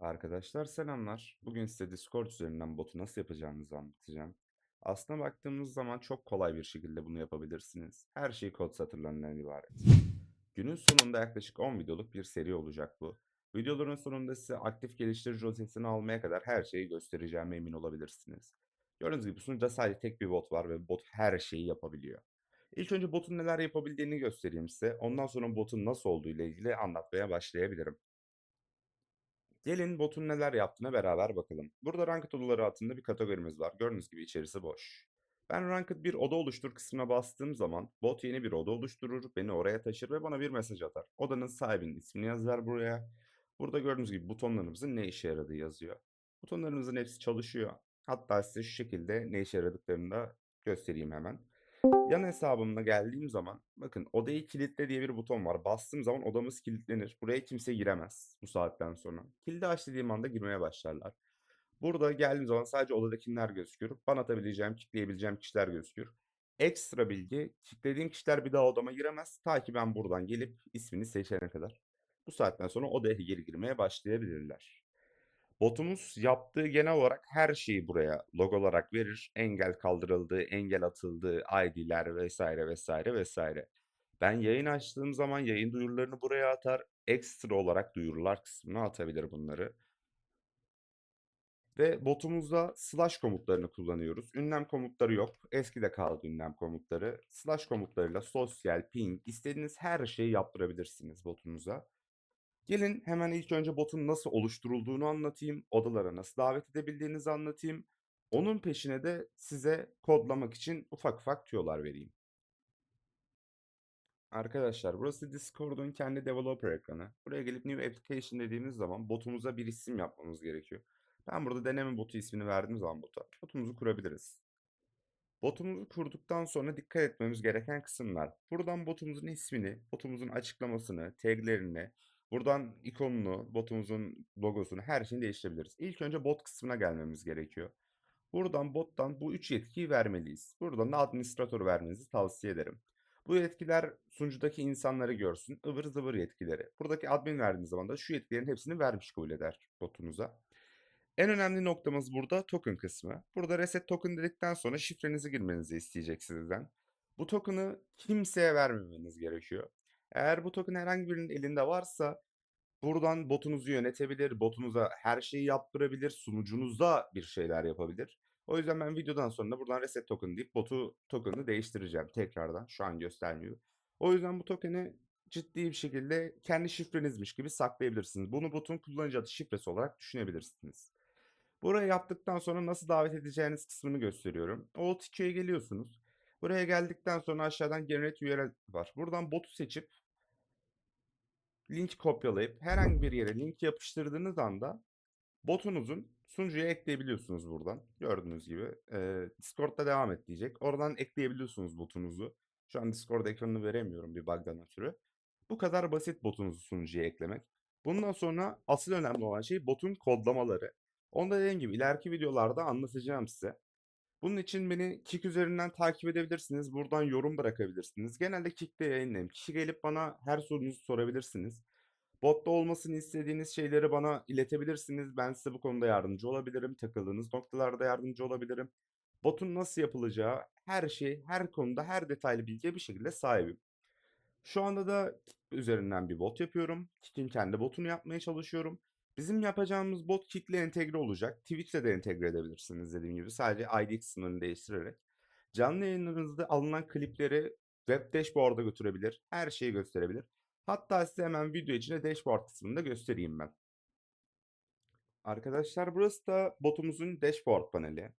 Arkadaşlar selamlar. Bugün size Discord üzerinden botu nasıl yapacağınızı anlatacağım. Aslına baktığımız zaman çok kolay bir şekilde bunu yapabilirsiniz. Her şey kod satırlarından ibaret. Günün sonunda yaklaşık 10 videoluk bir seri olacak bu. Videoların sonunda size aktif geliştirici rozetini almaya kadar her şeyi göstereceğime emin olabilirsiniz. Gördüğünüz gibi sunucuda sadece tek bir bot var ve bot her şeyi yapabiliyor. İlk önce botun neler yapabildiğini göstereyim size. Ondan sonra botun nasıl olduğu ile ilgili anlatmaya başlayabilirim. Gelin botun neler yaptığına beraber bakalım. Burada Ranked odaları altında bir kategorimiz var. Gördüğünüz gibi içerisi boş. Ben Ranked bir oda oluştur kısmına bastığım zaman bot yeni bir oda oluşturur, beni oraya taşır ve bana bir mesaj atar. Odanın sahibinin ismini yazar buraya. Burada gördüğünüz gibi butonlarımızın ne işe yaradığı yazıyor. Butonlarımızın hepsi çalışıyor. Hatta size şu şekilde ne işe yaradıklarını da göstereyim hemen. Yan hesabımda geldiğim zaman bakın odayı kilitle diye bir buton var. Bastığım zaman odamız kilitlenir. Buraya kimse giremez bu saatten sonra. Kilidi aç dediğim anda girmeye başlarlar. Burada geldiğim zaman sadece odadakiler gözüküyor. Bana atabileceğim, kitleyebileceğim kişiler gözüküyor. Ekstra bilgi, kitlediğim kişiler bir daha odama giremez. Ta ki ben buradan gelip ismini seçene kadar. Bu saatten sonra odaya geri girmeye başlayabilirler. Botumuz yaptığı genel olarak her şeyi buraya log olarak verir. Engel kaldırıldı, engel atıldı, ID'ler vesaire vesaire vesaire. Ben yayın açtığım zaman yayın duyurularını buraya atar. Ekstra olarak duyurular kısmına atabilir bunları. Ve botumuzda slash komutlarını kullanıyoruz. Ünlem komutları yok. Eskide kaldı ünlem komutları. Slash komutlarıyla sosyal, ping, istediğiniz her şeyi yaptırabilirsiniz botunuza. Gelin hemen ilk önce botun nasıl oluşturulduğunu anlatayım. Odalara nasıl davet edebildiğinizi anlatayım. Onun peşine de size kodlamak için ufak ufak tüyolar vereyim. Arkadaşlar burası Discord'un kendi developer ekranı. Buraya gelip New Application dediğimiz zaman botumuza bir isim yapmamız gerekiyor. Ben burada deneme botu ismini verdiğim zaman bota botumuzu kurabiliriz. Botumuzu kurduktan sonra dikkat etmemiz gereken kısımlar. Buradan botumuzun ismini, botumuzun açıklamasını, taglerini, buradan ikonunu, botumuzun logosunu her şeyini değiştirebiliriz. İlk önce bot kısmına gelmemiz gerekiyor. Buradan bottan bu üç yetkiyi vermeliyiz. Buradan da administratör vermenizi tavsiye ederim. Bu yetkiler sunucudaki insanları görsün. ıvır zıvır yetkileri. Buradaki admin verdiğiniz zaman da şu yetkilerin hepsini vermiş kabul eder botunuza. En önemli noktamız burada token kısmı. Burada reset token dedikten sonra şifrenizi girmenizi isteyecek sizden. Bu token'ı kimseye vermemeniz gerekiyor. Eğer bu token herhangi birinin elinde varsa buradan botunuzu yönetebilir, botunuza her şeyi yaptırabilir, sunucunuzda bir şeyler yapabilir. O yüzden ben videodan sonra buradan reset token deyip botu token'ı değiştireceğim tekrardan. Şu an göstermiyor. O yüzden bu token'i ciddi bir şekilde kendi şifrenizmiş gibi saklayabilirsiniz. Bunu botun kullanıcı adı şifresi olarak düşünebilirsiniz. Burayı yaptıktan sonra nasıl davet edeceğiniz kısmını gösteriyorum. O TQ'ye geliyorsunuz. Buraya geldikten sonra aşağıdan Generate URL var. Buradan botu seçip link kopyalayıp herhangi bir yere link yapıştırdığınız anda botunuzun sunucuya ekleyebiliyorsunuz buradan. Gördüğünüz gibi. Ee, Discord'da devam et diyecek. Oradan ekleyebiliyorsunuz botunuzu. Şu an Discord ekranını veremiyorum bir bug'dan ötürü. Bu kadar basit botunuzu sunucuya eklemek. Bundan sonra asıl önemli olan şey botun kodlamaları. Onu da dediğim gibi ileriki videolarda anlatacağım size. Bunun için beni Kik üzerinden takip edebilirsiniz. Buradan yorum bırakabilirsiniz. Genelde Kik'te yayınlayayım. Kişi gelip bana her sorunuzu sorabilirsiniz. Botta olmasını istediğiniz şeyleri bana iletebilirsiniz. Ben size bu konuda yardımcı olabilirim. Takıldığınız noktalarda yardımcı olabilirim. Botun nasıl yapılacağı, her şey, her konuda, her detaylı bilgiye bir şekilde sahibim. Şu anda da üzerinden bir bot yapıyorum. Kik'in kendi botunu yapmaya çalışıyorum. Bizim yapacağımız bot Kick'le entegre olacak. Twitch'le de entegre edebilirsiniz dediğim gibi. Sadece ID kısmını değiştirerek. Canlı yayınlarınızda alınan klipleri web dashboard'a götürebilir. Her şeyi gösterebilir. Hatta size hemen video içinde dashboard kısmını da göstereyim ben. Arkadaşlar burası da botumuzun dashboard paneli.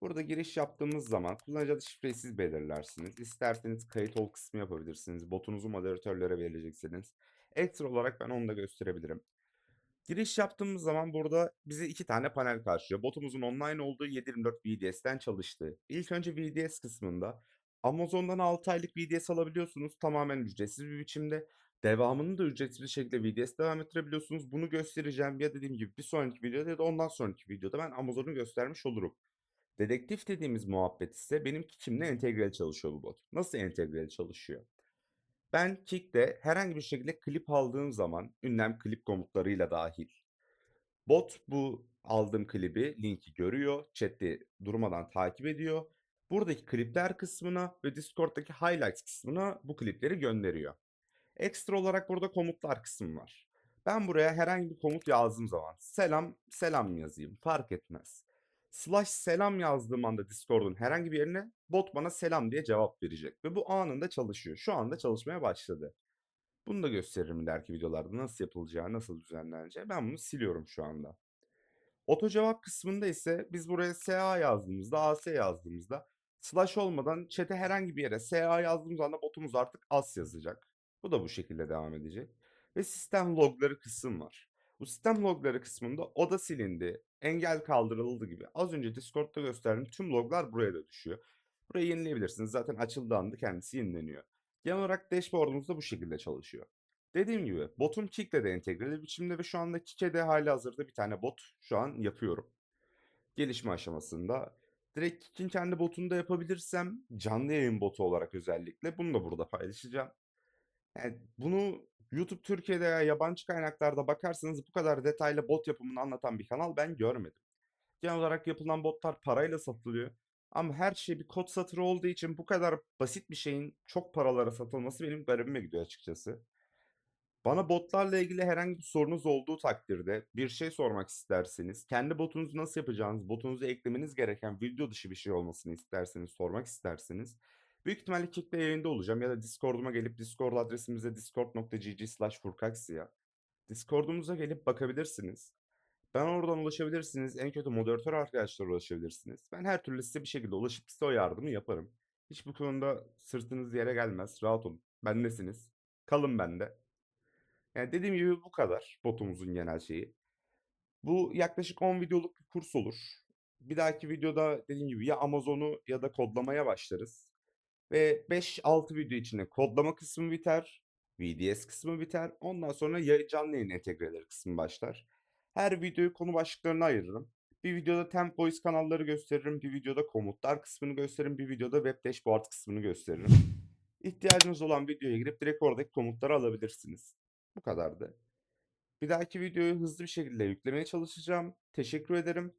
Burada giriş yaptığımız zaman kullanıcı adı şifreyi siz belirlersiniz. İsterseniz kayıt ol kısmı yapabilirsiniz. Botunuzu moderatörlere vereceksiniz. Ekstra olarak ben onu da gösterebilirim. Giriş yaptığımız zaman burada bizi iki tane panel karşılıyor. Botumuzun online olduğu 724 VDS'den çalıştığı. İlk önce VDS kısmında Amazon'dan 6 aylık VDS alabiliyorsunuz. Tamamen ücretsiz bir biçimde. Devamını da ücretsiz bir şekilde VDS devam ettirebiliyorsunuz. Bunu göstereceğim ya dediğim gibi bir sonraki videoda ya da ondan sonraki videoda ben Amazon'u göstermiş olurum. Dedektif dediğimiz muhabbet ise benim Kik'imle entegreli çalışıyor bu bot. Nasıl entegreli çalışıyor? Ben Kick'te herhangi bir şekilde klip aldığım zaman ünlem klip komutlarıyla dahil Bot bu aldığım klibi, linki görüyor. Chat'te durmadan takip ediyor. Buradaki klipler kısmına ve Discord'daki highlights kısmına bu klipleri gönderiyor. Ekstra olarak burada komutlar kısmı var. Ben buraya herhangi bir komut yazdığım zaman selam selam yazayım fark etmez. Slash selam yazdığım anda Discord'un herhangi bir yerine bot bana selam diye cevap verecek. Ve bu anında çalışıyor. Şu anda çalışmaya başladı. Bunu da gösteririm ileriki videolarda nasıl yapılacağı, nasıl düzenleneceği. Ben bunu siliyorum şu anda. Oto cevap kısmında ise biz buraya SA yazdığımızda, AS yazdığımızda slash olmadan chat'e herhangi bir yere SA yazdığımız anda botumuz artık as yazacak. Bu da bu şekilde devam edecek. Ve sistem logları kısım var. Bu sistem logları kısmında o da silindi, engel kaldırıldı gibi. Az önce Discord'da gösterdiğim tüm loglar buraya da düşüyor. Burayı yenileyebilirsiniz. Zaten açıldığı anda kendisi yenileniyor. Genel olarak dashboard'umuz da bu şekilde çalışıyor. Dediğim gibi botum Kik'le de entegreli biçimde ve şu anda Kik'e de hali hazırda bir tane bot şu an yapıyorum. Gelişme aşamasında. Direkt Kik'in kendi botunu da yapabilirsem canlı yayın botu olarak özellikle bunu da burada paylaşacağım. Yani bunu YouTube Türkiye'de ya yabancı kaynaklarda bakarsanız bu kadar detaylı bot yapımını anlatan bir kanal ben görmedim. Genel olarak yapılan botlar parayla satılıyor. Ama her şey bir kod satırı olduğu için bu kadar basit bir şeyin çok paralara satılması benim garibime gidiyor açıkçası. Bana botlarla ilgili herhangi bir sorunuz olduğu takdirde bir şey sormak isterseniz, kendi botunuzu nasıl yapacağınız, botunuzu eklemeniz gereken video dışı bir şey olmasını isterseniz, sormak isterseniz büyük ihtimalle Kick'te yayında olacağım ya da Discord'uma gelip Discord adresimize discord.gg slash furkaksiya. Discord'umuza gelip bakabilirsiniz. Ben oradan ulaşabilirsiniz. En kötü moderatör arkadaşlara ulaşabilirsiniz. Ben her türlü size bir şekilde ulaşıp size o yardımı yaparım. Hiç bu konuda sırtınız yere gelmez. Rahat olun. Bendesiniz. Kalın bende. Yani dediğim gibi bu kadar botumuzun genel şeyi. Bu yaklaşık 10 videoluk bir kurs olur. Bir dahaki videoda dediğim gibi ya Amazon'u ya da kodlamaya başlarız. Ve 5-6 video içinde kodlama kısmı biter. VDS kısmı biter. Ondan sonra canlı yayın entegreleri kısmı başlar. Her videoyu konu başlıklarına ayırırım. Bir videoda Temp Voice kanalları gösteririm. Bir videoda komutlar kısmını gösteririm. Bir videoda Web Dashboard kısmını gösteririm. İhtiyacınız olan videoya girip direkt oradaki komutları alabilirsiniz. Bu kadardı. Bir dahaki videoyu hızlı bir şekilde yüklemeye çalışacağım. Teşekkür ederim.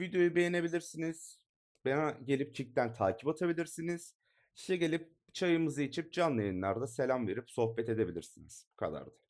Videoyu beğenebilirsiniz. Bana gelip Kick'ten takip atabilirsiniz. İşte gelip çayımızı içip canlı yayınlarda selam verip sohbet edebilirsiniz. Bu kadardı.